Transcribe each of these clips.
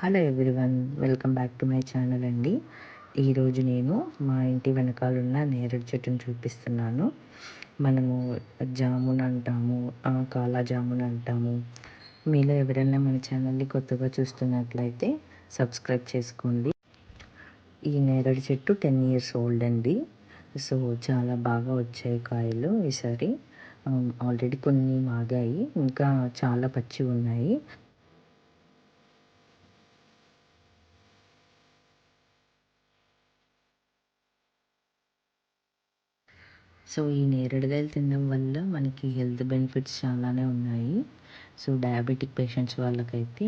Hello everyone welcome back to my channel అండి. ఈరోజు నేను మా ఇంటి వెనకాల ఉన్న నేరేడు చెట్టును చూపిస్తున్నాను. మనము జామున్ అంటాము కాలా జామున్ అంటాము. మీలో ఎవరైనా మన ఛానల్ని కొత్తగా చూస్తున్నట్లయితే సబ్స్క్రైబ్ చేసుకోండి. ఈ నేరేడు చెట్టు టెన్ ఇయర్స్ ఓల్డ్ అండి. సో చాలా బాగా వచ్చాయి కాయలు ఈసారి. ఆల్రెడీ కొన్ని మాగాయి ఇంకా చాలా పచ్చి ఉన్నాయి. సో ఈ నేరేడుకాయలు తినడం వల్ల మనకి హెల్త్ బెనిఫిట్స్ చాలానే ఉన్నాయి. సో డయాబెటిక్ పేషెంట్స్ వాళ్ళకైతే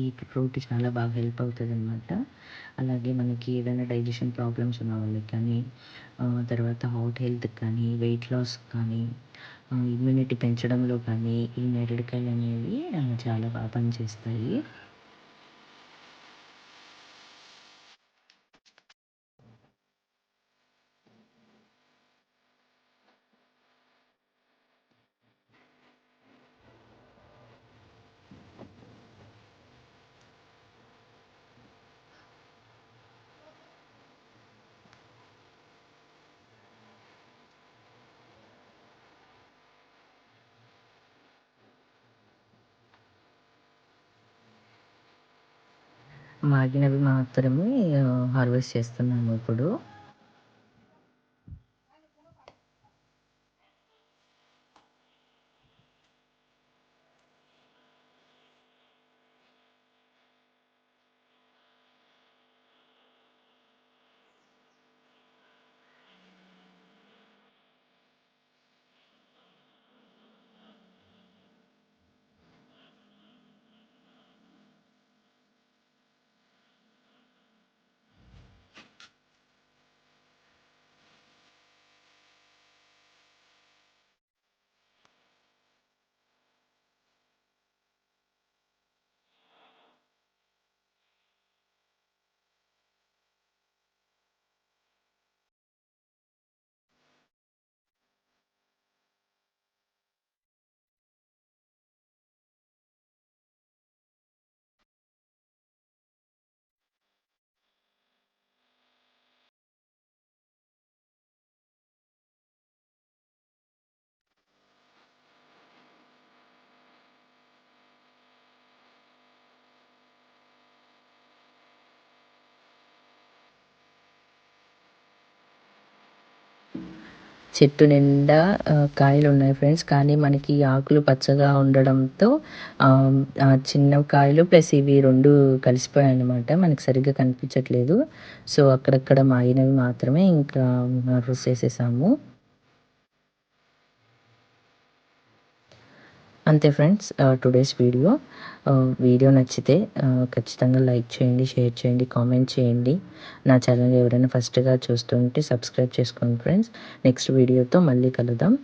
ఈ ఫ్రూట్ చాలా బాగా హెల్ప్ అవుతుంది అనమాట అలాగే మనకి ఏదైనా డైజెషన్ ప్రాబ్లమ్స్ ఉన్న వాళ్ళకి కానీ తర్వాత హార్ట్ హెల్త్ కానీ వెయిట్ లాస్ కానీ ఇమ్యూనిటీ పెంచడంలో కానీ ఈ నేరేడుకాయలు అనేవి చాలా బాగా పనిచేస్తాయి. మాగినవి మాత్రమే హార్వెస్ట్ చేస్తున్నాము ఇప్పుడు. చెట్టు నిండా కాయలు ఉన్నాయి ఫ్రెండ్స్. కానీ మనకి ఆకులు పచ్చగా ఉండడంతో చిన్న కాయలు ప్లస్ ఇవి రెండు కలిసిపోయాయి అనమాట మనకి సరిగ్గా కనిపించట్లేదు. సో అక్కడక్కడ మాగినవి మాత్రమే ఇంకా హార్వెస్ట్ అంతే ఫ్రెండ్స్ టుడేస్ వీడియో వీడియో నచ్చితే ఖచ్చితంగా లైక్ చేయండి షేర్ చేయండి కామెంట్ చేయండి. నా ఛానల్ ఎవరైనా ఫస్ట్గా చూస్తుంటే సబ్స్క్రైబ్ చేసుకోండి ఫ్రెండ్స్ నెక్స్ట్ వీడియోతో మళ్ళీ కలుద్దాం.